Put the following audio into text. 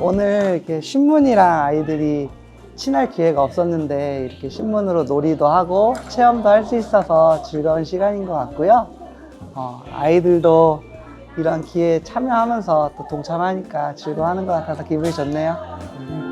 오늘 이렇게 신문이랑 아이들이 친할 기회가 없었는데 이렇게 신문으로 놀이도 하고 체험도 할 수 있어서 즐거운 시간인 것 같고요. 어, 아이들도 이런 기회에 참여하면서 또 동참하니까 즐거워하는 것 같아서 기분이 좋네요. 음.